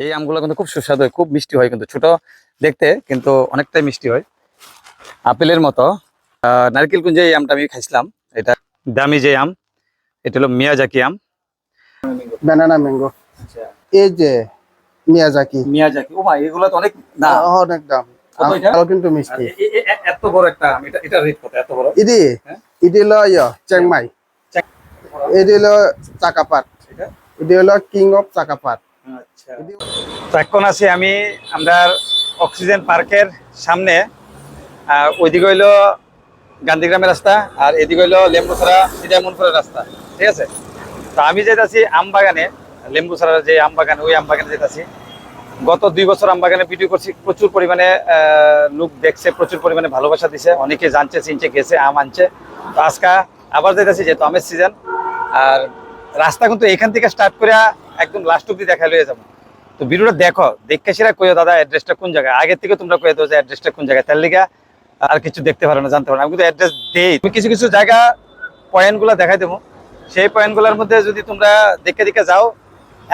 এই আমগুলো কিন্তু খুব সুস্বাদু হয় খুব মিষ্টি হয় কিন্তু ছোট দেখতে কিন্তু অনেকটাই মিষ্টি হয়। আপেলের মতো। নারকেল কুঞ্জে এই আমটা আমি খাইছিলাম এটা দামি যে আম এটা হলো মিয়াজাকি আম। ব্যানানা ম্যাঙ্গো এই যে মিয়াজাকি। মিয়াজাকি ও মা এগুলো তো অনেক না অনেক দাম। আরও কিন্তু মিষ্টি। এত বড় একটা আম এটা এটা রেট কত? এত বড়? ইদি হ্যাঁ? ইদি হলো ইয় চেংমাই। এদি হলো চাকাপাত। এটা? হলো কিং অফ চাকাপাত। আচ্ছা তো এখন আছি আমি আমরা অক্সিজেন পার্কের সামনে। ওইদিকে হইল গান্ধীগ্রামের রাস্তা, আর এদিকে হইল লেম্বুছড়া সিদামনপুরের রাস্তা, ঠিক আছে? তো আমি যেতেছি আমবাগানে, লেম্বুছড়ার যে আমবাগান, ওই আমবাগানে যেতেছি গত দুই বছর আমবাগানে ভিডিও করছি, প্রচুর পরিমাণে লোক দেখছে, প্রচুর পরিমাণে ভালোবাসা দিছে, অনেকে জানছে, চিনছে, গেছে, আম আনছে। তো আজকে আবার যেতেছি যেহেতু আমের সিজন আর রাস্তা কিন্তু এখান থেকে স্টার্ট করে একদম লাস্ট অব্দি দেখা লয়ে যাব। তো ভিডিওটা দেখো, দেখে সেরা কইও, দাদা অ্যাড্রেসটা কোন জায়গায়? আগের থেকে তোমরা কয়ে দাও যে অ্যাড্রেসটা কোন জায়গায়। তার লিগা আর কিছু দেখতে পারো না, জানতে পারো না। আমি কিন্তু অ্যাড্রেস দেই। তুমি কিছু কিছু জায়গা পয়েন্টগুলো দেখাই দেবো। সেই পয়েন্টগুলোর মধ্যে যদি তোমরা দেখে দেখে যাও,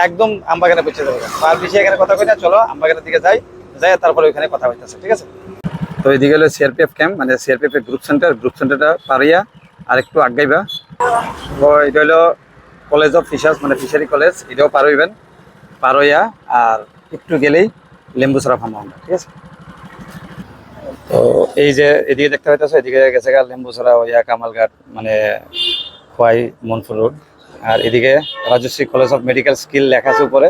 একদম আমবাগানে পৌঁছে যাবে। আর বেশি এখানে কথা কই না, চলো আমবাগানের দিকে যাই। যাই, তারপরে ওইখানে কথা হইতেছে, ঠিক আছে? তো এদিকে হলো সিআরপিএফ ক্যাম্প মানে সিআরপিএফ এর গ্রুপ সেন্টার গ্রুপ সেন্টারটা পারিয়া আর একটু আগাইবা। এটা হলো কলেজ অফ ফিশার্স মানে ফিশারি কলেজ এটাও পার হইবেন পার হইয়া আর একটু গেলেই লেম্বুসরা ফার্ম আমরা ঠিক আছে? তো এই যে এদিকে দেখতে পাইতেছো, এদিকে গেছে গা লেম্বুসরা হইয়া কামালঘাট মানে খোয়াই মনপুর রোড। আর এদিকে Rajshree college of medical skill লেখা আছে উপরে।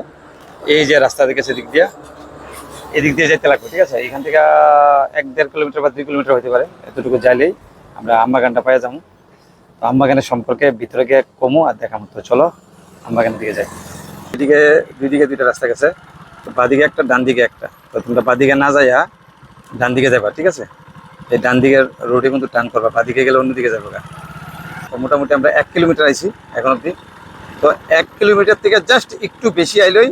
এই যে রাস্তা দিকে সেদিক দিয়ে। এদিক দিয়ে যেতে লাগবে, ঠিক আছে? এখান থেকে এক দেড় কিলোমিটার বা দুই কিলোমিটার হতে পারে, এতটুকু যাইলেই আমরা আমবাগানটা পাই যাব। তো আমবাগানের সম্পর্কে ভিতরে গিয়ে কমু আর দেখা মতো। চলো আমবাগানের দিকে যাই। এদিকে দুই দিকে দুইটা রাস্তা গেছে। তো বাদিকে একটা ডান দিকে একটা। তো তোমরা বাদিকে না যাইয়া ডান দিকে যাবা ঠিক আছে? এই ডান দিকের রোডে কিন্তু টান করবা, বাদিকে গেলে অন্যদিকে যাব গা। তো মোটামুটি আমরা এক কিলোমিটার আইছি এখন অব্দি তো এক কিলোমিটার থেকে জাস্ট একটু বেশি আইলেই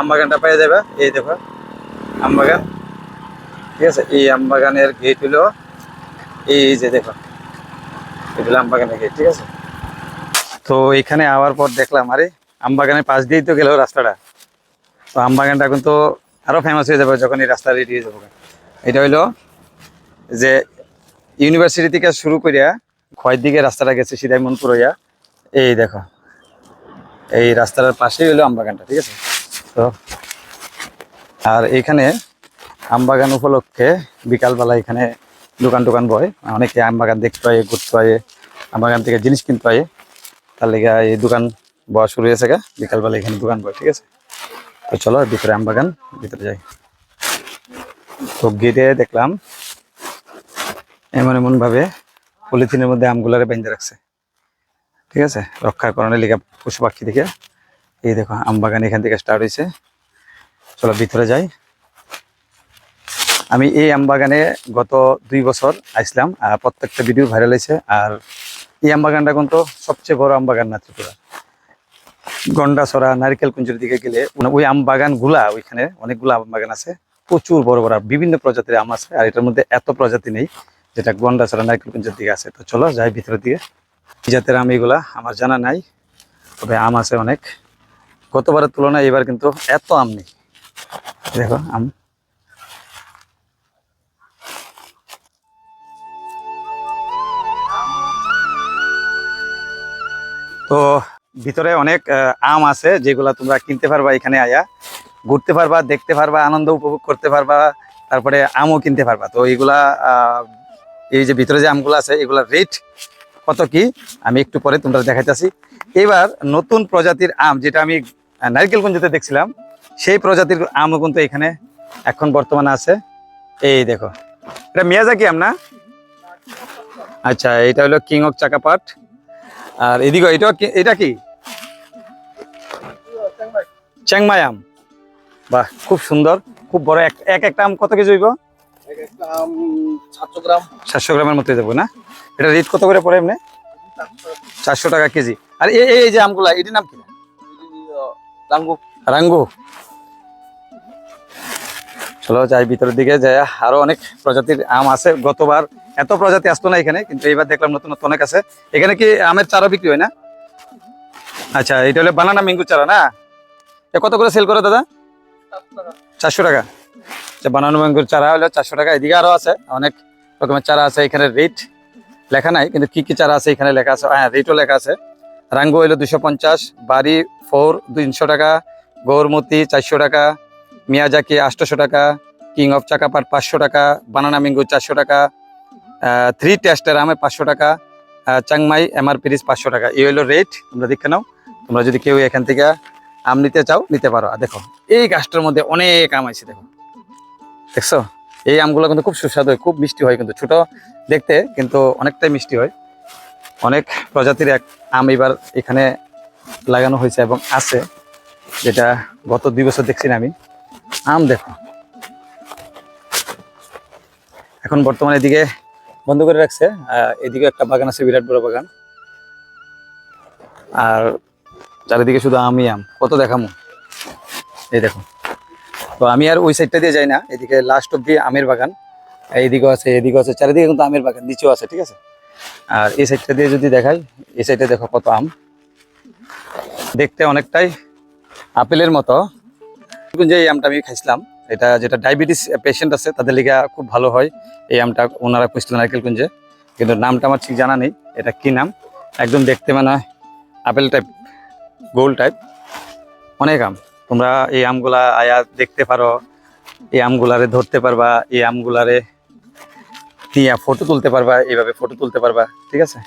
আমবাগানটা পেয়ে যাবে এই দেখো, আমবাগান। ঠিক আছে? এই আমবাগানের গেট হলো, এই যে দেখো এগুলো আমবাগানের গেট ঠিক আছে? তো এখানে আওয়ার পর দেখলাম, আরে আমবাগানের পাশ দিয়েই তো গেল রাস্তাটা। তো আমবাগানটা কিন্তু আরও ফেমাস হয়ে যাবে যখন এই রাস্তা রেডি হয়ে যাবে। এটা হইল যে ইউনিভার্সিটি থেকে শুরু করিয়া খয়ের দিকে রাস্তাটা গেছে সিধাই মনপুর হইয়া। এই দেখো, এই রাস্তাটার পাশেই হলো আমবাগানটা, ঠিক আছে? তো আর এখানে আমবাগান উপলক্ষে বিকালবেলা এখানে দোকান টোকান বয়, অনেকে আমবাগান দেখতে হয় ঘুরতে হয় আমবাগান থেকে জিনিস কিনতে হয় তার লেগে এই দোকান বয়া শুরু হয়েছে গা। বিকালবেলা এখানে দোকান বয় ঠিক আছে? তো চলো, ভিতরে আমবাগান ভিতরে যাই। তো গেটে দেখলাম, এমন এমন ভাবে পলিথিনের মধ্যে আমগুলারে বেঁধে রাখছে। ঠিক আছে? রক্ষার করণের লিগা পশু পাখি থেকে এই দেখো আমবাগান এখান থেকে স্টার্ট হয়েছে। চলো, ভিতরে যাই। আমি এই আমবাগানে গত দুই বছর আসলাম, আর প্রত্যেকটা ভিডিও ভাইরাল হয়েছে। আর এই আমবাগানটা কিন্তু সবচেয়ে বড় আমবাগান না ত্রিপুরা গন্ডাছড়া নারিকেল কুঞ্জের দিকে গেলে ওই আম বাগানগুলা ওইখানে অনেকগুলো আম বাগান আছে। প্রচুর বড় বড় বিভিন্ন প্রজাতির আম আছে, আর এটার মধ্যে এত প্রজাতি নেই যেটা গন্ডাছড়া নারিকেল কুঞ্জের দিকে আছে। তো চলো যাই ভিতরের দিকে। কি জাতের আম এগুলা, আমার জানা নাই, তবে আম আছে অনেক। গতবারের তুলনায় এবার কিন্তু এত আম নেই। দেখো, আম। তো ভিতরে অনেক আম আছে যেগুলা তোমরা কিনতে পারবা এখানে আয়া। ঘুরতে পারবা, দেখতে পারবা, আনন্দ উপভোগ করতে পারবা, তারপরে আমও কিনতে পারবা। তো এইগুলা এই যে ভিতরে যে আমগুলো আছে এগুলার রেট কত কি? আমি একটু পরে তোমরা দেখাইতেছি। এবার নতুন প্রজাতির আম, যেটা আমি নারকেলগঞ্জতে দেখছিলাম, সেই প্রজাতির আমও কিন্তু এখানে এখন বর্তমানে আছে। এই দেখো, এটা মিয়াজাকি আম না? আচ্ছা এটা হলো কিং অফ চাকাপাট। আর এদিকে এটা এটা কি? চ্যাংমাই আম বাহ খুব সুন্দর খুব বড় এক এক একটা আম কত কেজি হইব? আম সাতশো গ্রাম। সাতশো গ্রামের মতো যাব না? এটা রেট কত করে পড়ে এমনি? চারশো টাকা কেজি। আর এই এই যে আমগুলা এটির নাম কি? রাঙ্গু। রাঙ্গু। চলো যাই ভিতরের দিকে যাই। আরও অনেক প্রজাতির আম আছে। গতবার এত প্রজাতি আসতো না এখানে কিন্তু এইবার দেখলাম নতুন নতুন অনেক আছে। এখানে কি আমের চারা বিক্রি হয় না? আচ্ছা এটা হলো বানানা ম্যাঙ্গো চারা না? কত করে সেল করে দাদা? চারশো টাকা। আচ্ছা বানানো ম্যাঙ্গোর চারা হলো চারশো টাকা। এদিকে আরও আছে অনেক রকমের চারা আছে এখানে রেট লেখা নাই কিন্তু কি কি চারা আছে এখানে লেখা আছে। হ্যাঁ রেটও লেখা আছে। রাঙ্গু হইল দুশো পঞ্চাশ বাড়ি ফোর তিনশো টাকা গৌরমতি চারশো টাকা মিয়াজাকি আটশোশো টাকা কিং অফ চাকাপাট পাঁচশো টাকা বানানা ম্যাঙ্গো চারশো টাকা থ্রি টেস্টের আমে পাঁচশো টাকা চাংমাই এমআর পিরিস পাঁচশো টাকা। এই হলো রেট তোমরা দেখে নাও। তোমরা যদি কেউ এখান থেকে আম নিতে চাও, নিতে পারো। আর দেখো, এই গাছটার মধ্যে অনেক আম আছে, দেখো। দেখছ? এই আমগুলো কিন্তু খুব সুস্বাদু হয়, খুব মিষ্টি হয় কিন্তু। ছোট দেখতে, কিন্তু অনেকটাই মিষ্টি হয়। অনেক প্রজাতির এক আম এবার এখানে লাগানো হয়েছে এবং আছে, যেটা গত দুই বছর দেখছি না আমি। আম দেখো। এখন বর্তমানে এদিকে বন্ধ করে রাখছে। এদিকে একটা বাগান আছে, বিরাট বড় বাগান। আর চারিদিকে শুধু আমই আম। কত দেখামো? এই দেখো। তো আমি আর ওই সাইডটা দিয়ে যাই না। এদিকে লাস্ট অব্দি আমের বাগান। এইদিকেও আছে, এদিকেও আছে। চারিদিকে কিন্তু আমের বাগান, নিচেও আছে, ঠিক আছে? আর এই সাইডটা দিয়ে যদি দেখাই, এই সাইডে দেখো কত আম। দেখতে অনেকটাই আপেলের মতো। যে এই আমটা আমি খাইছিলাম, এটা যেটা ডায়াবেটিস পেশেন্ট আছে, তাদের লিগা খুব ভালো হয়। এই আমটা ওনারা খুঁজছিলেন নারকেল কুঞ্জে কিন্তু নামটা আমার ঠিক জানা নেই, এটা কি নাম? একদম দেখতে মানে আপেল টাইপ গোল টাইপ অনেক আম। তোমরা এই আমগুলা আয়া দেখতে পারো। এই আমগুলারে ধরতে পারবা, এই আমগুলারে দিয়া ফটো তুলতে পারবা, এইভাবে ফটো তুলতে পারবা, ঠিক আছে?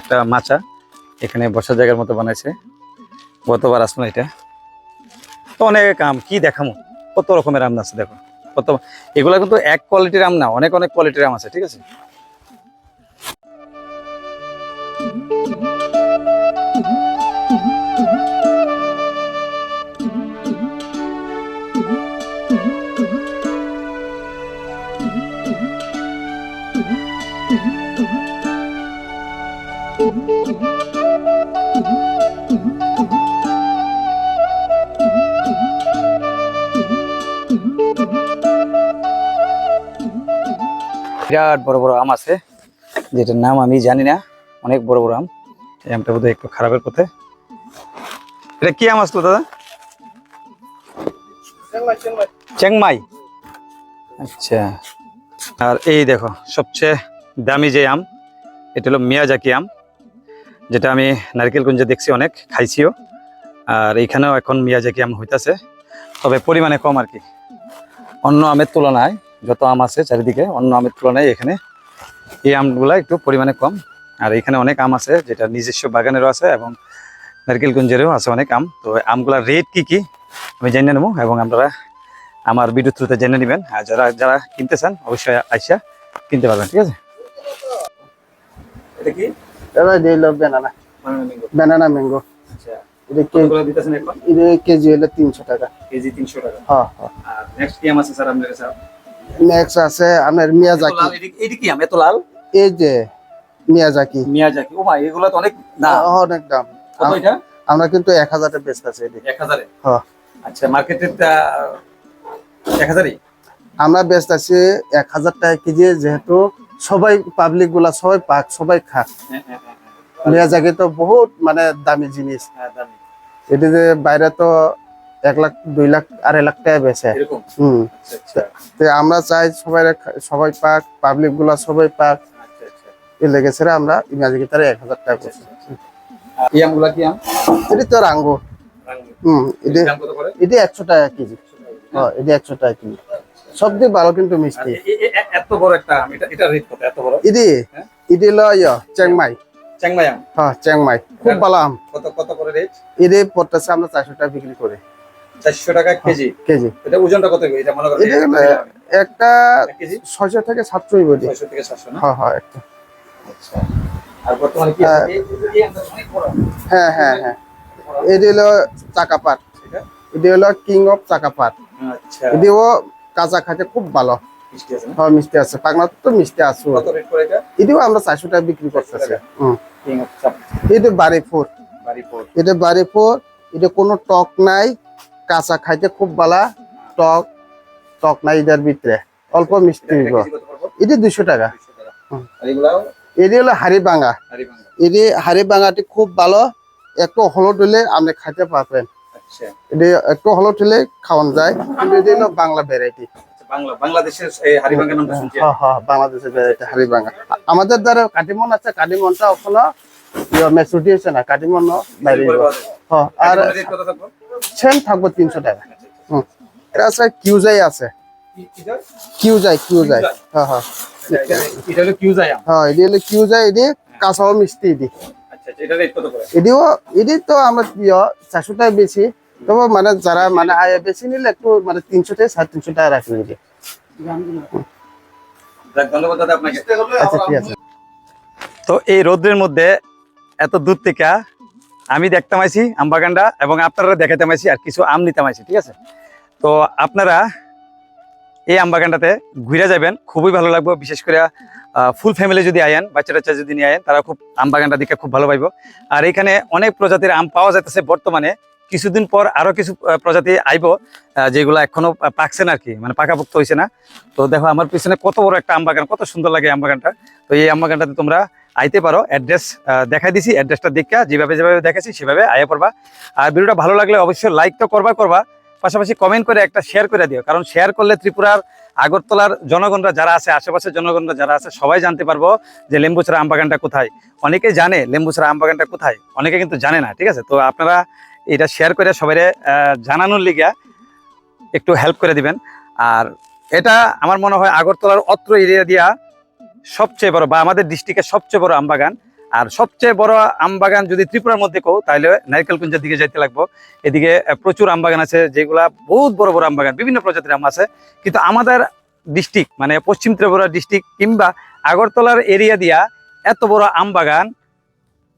একটা মাচা এখানে বসার জায়গার মতো বানাইছে। গতবার আসলো এটা। তো অনেক আম, কি দেখামো? কত রকমের আম আছে দেখো। কত এগুলা কিন্তু এক কোয়ালিটির আম না, অনেক অনেক কোয়ালিটির আম আছে, ঠিক আছে? বিরাট বড় বড় আম আছে, যেটার নাম আমি জানি না, অনেক বড় বড় আম। এই আমটা বোধহয় একটু খারাপের পথে। এটা কি আম আসলো দাদা? চেংমাই। আচ্ছা। আর এই দেখো, সবচেয়ে দামি যে আম, এটা হলো মিয়াজাকি আম, যেটা আমি নারকেলগঞ্জে দেখছি অনেক, খাইছিও। আর এইখানেও এখন মিয়াজাকি আম হইতাছে, তবে পরিমাণে কম আর কি। অন্য আমের তুলনায় যত আম আছে চারিদিকে অন্য আমের তুলনায় এখানে এই আমগুলা একটু পরিমাণে কম। আর এখানে অনেক আম আছে যেটা নিজস্ব বাগানেরও আছে এবং নারকেলগঞ্জেরও আছে অনেক আম। তো আমগুলার রেট কি কি? আমি জেনে নেব এবং আপনারা আমার ভিডিও থ্রুতে জেনে নেবেন। আর যারা যারা কিনতে চান অবশ্যই আইসা কিনতে পারবেন ঠিক আছে? এটা কি? বেনানা ম্যাঙ্গো এটা কেজি হলো তিনশো টাকা। কেজি তিনশো টাকা। হ্যাঁ হ্যাঁ। আর নেক্সট কি আম আছে স্যার আপনার কাছে? নেক্সট আছে আপনার মিয়াজাকি এটি কি এত লাল? এই যে মিয়াজাকি মিয়াজাকি ও ভাই এগুলো তো অনেক দাম। অনেক দাম। এটা? আমরা কিন্তু এক হাজারে বেচতে আছি এটি। এক হাজারে? হ্যাঁ। আচ্ছা হাজারই আমরা বেচতে আছি এক হাজার টাকা কেজি যেহেতু সবাই পাবলিকগুলা সবাই পাক সবাই খাক। হ্যাঁ হ্যাঁ হ্যাঁ হ্যাঁ। মিয়াজাকি তো বহুত মানে দামি জিনিস। হ্যাঁ দামি। এটি যে বাইরে তো এক লাখ দুই লাখ আড়াই লাখ টাকা হম। আচ্ছা আচ্ছা। তো আমরা চাই সবাই সবাই পাক পাবলিকগুলা সবাই পাক। আচ্ছা এ লেগেছে আমরা মিয়াজাকি তারা এক হাজার টাকা করছি। এটি তো রাঙ্গো। হম এটি দাম এটি একশো টাকা কেজি। হ্যাঁ এটি একশো টাকা কেজি। সবচেয়ে ভালো কিন্তু মিষ্টি। এ- এ- এ- এত বড় একটা আম এটা এটা রেট কত? এত বড়? ইদি হ্যাঁ? ইদি চ্যাংমাই চ্যাংমাই হ্যাঁ চ্যাংমাই খুব ভালো আম। কত কত করে রেট ইদি পড়তেছে আমরা চারশো টাকা বিক্রি করে। চারশো টাকা কেজি। কেজি। এটা ওজনটা কত এটা মনে করেন একটা কেজি ছয়শো থেকে ছয়শো থেকে সাতশো হ্যাঁ হ্যাঁ একটা। আচ্ছা। আর বর্তমানে কি। হ্যাঁ। হ্যাঁ হ্যাঁ এটি হলো? এটি হলো কিং অফ আচ্ছা। এটিও কাঁচা খাইতে খুব ভালো। মিষ্টি আছে হ্যাঁ মিষ্টি আছে। পাকনা তো মিষ্টি আছে। এটিও আমরা চারশো টাকা বিক্রি করতেছি। এটি ফোর। এটা ফুড এটা কোনো টক নাই। কাঁচা খাইতে খুব ভালো টক টক নাই এটার ভিতরে। অল্প মিষ্টি এটি দুশো টাকা। এটি হলো হাড়ি ভাঙা। এটি হাড়ি ভাঙাটি খুব ভালো। একটু হলুদ হলে আপনি খাইতে পারবেন। আচ্ছা। এটা একটু হলো ঠেলে খাওয়ানো যায়। কিন্তু এটা হলো বাংলা ভ্যারাইটি হ্যাঁ আমাদের দ্বারা কাটিমন আছে কাটিমনটা মেচুরিটি না বাইরে হ্যাঁ আর সেম থাকব তিনশো টাকা। হুম। এটা আছে কিউজাই আছে। কিউজাই কিউজাই হ্যাঁ হ্যাঁ। এটা হলো কিউজাই আম। হ্যাঁ এটি হলো কিউজাই এটি কাঁচাও মিষ্টি এটি। আচ্ছা আচ্ছা, এটিও এটি তো আমরা প্রিয় চারশো টাকা বেশি। তবে মানে যারা মানে আয় বেশি নিলে একটু মানে তিনশো থেকে সাড়ে তিনশো টাকা রাখি এটি। আচ্ছা ঠিক আছে। তো এই রোদ্রের মধ্যে এত দূর থেকে আমি দেখতাম আইছি আম বাগানটা এবং আপনারা দেখাতাম আইছি আর কিছু আম নিতাম আইছি ঠিক আছে? তো আপনারা এই আম বাগানটাতে ঘুরে যাবেন, খুবই ভালো লাগবে, বিশেষ করে ফুল ফ্যামিলি যদি আয়েন বাচ্চা টাচ্চা যদি নিয়ে আয়েন, তারা খুব আম বাগানটা দেখে খুব ভালো পাইব। আর এখানে অনেক প্রজাতির আম পাওয়া যাইতেছে বর্তমানে। কিছুদিন পর আরও কিছু প্রজাতি আইব যেগুলো এখনও পাকছে না আর কি মানে পাকাপোক্ত হয়েছে না। তো দেখো, আমার পিছনে কত বড় একটা আম বাগান, কত সুন্দর লাগে আম বাগানটা। তো এই আম বাগানটাতে তোমরা আইতে পারো অ্যাড্রেস দেখাই দিছি অ্যাড্রেসটা দেখা যেভাবে যেভাবে দেখেছি সেভাবে আয়া পড়বা। আর ভিডিওটা ভালো লাগলে অবশ্যই লাইক তো করবা করবা, পাশাপাশি কমেন্ট করে একটা শেয়ার করে দিও, কারণ শেয়ার করলে ত্রিপুরার আগরতলার জনগণরা যারা আছে, আশেপাশের জনগণরা যারা আছে, সবাই জানতে পারব যে লেম্বুছড়া আম বাগানটা কোথায়। অনেকে জানে লেম্বুছড়া আম বাগানটা কোথায়, অনেকে কিন্তু জানে না, ঠিক আছে? তো আপনারা এটা শেয়ার করে সবাই জানানোর লিগা একটু হেল্প করে দিবেন। আর এটা আমার মনে হয় আগরতলার অত্র এরিয়া দিয়া সবচেয়ে বড় বা আমাদের ডিস্ট্রিক্টের সবচেয়ে বড় আম বাগান আর সবচেয়ে বড় আম বাগান যদি ত্রিপুরার মধ্যে কেউ তাহলে নারকেলকুঞ্জের দিকে যাইতে লাগবো। এদিকে প্রচুর আম বাগান আছে, যেগুলা বহুত বড় বড় আম বাগান বিভিন্ন প্রজাতির আম আছে। কিন্তু আমাদের ডিস্ট্রিক্ট মানে পশ্চিম ত্রিপুরা ডিস্ট্রিক্ট কিংবা আগরতলার এরিয়া দিয়া এত বড় আম বাগান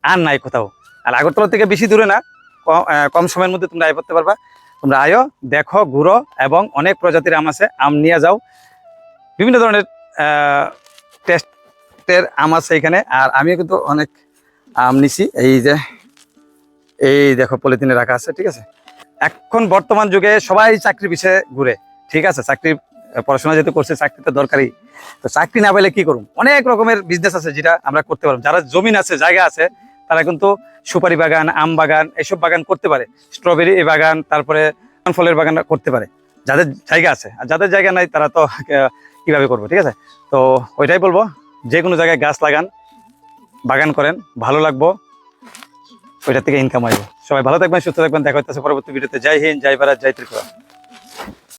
আর নাই কোথাও। আর আগরতলা থেকে বেশি দূরে না কম সময়ের মধ্যে তোমরা আয় করতে পারবা। তোমরা আয়ো, দেখো, ঘুরো, এবং অনেক প্রজাতির আম আছে, আম নিয়ে যাও। বিভিন্ন ধরনের টেস্টের আম আছে এখানে, আর আমিও কিন্তু অনেক আম নিছি। এই যে, এই দেখো, পলিথিনে রাখা আছে, ঠিক আছে? এখন বর্তমান যুগে সবাই চাকরি পিছিয়ে ঘুরে, ঠিক আছে? চাকরি, পড়াশোনা যেহেতু করছে, চাকরি তো দরকারি তো চাকরি না পেলে কি করুন অনেক রকমের বিজনেস আছে যেটা আমরা করতে পারব। যারা জমিন আছে, জায়গা আছে, তারা কিন্তু সুপারি বাগান, আম বাগান, এসব বাগান করতে পারে। স্ট্রবেরি বাগান, তারপরে ফলের বাগান করতে পারে। যাদের জায়গা আছে, আর যাদের জায়গা নাই, তারা তো কীভাবে করব, ঠিক আছে? তো ওইটাই বলব। যে কোনো জায়গায় গাছ লাগান, বাগান করেন, ভালো লাগবো ওইটা থেকে ইনকাম আসবে সবাই ভালো থাকবেন, সুস্থ থাকবেন, দেখা হচ্ছে পরবর্তী ভিডিওতে। জয় হিন্দ, জয় ভারত, জয় ত্রিপুরা।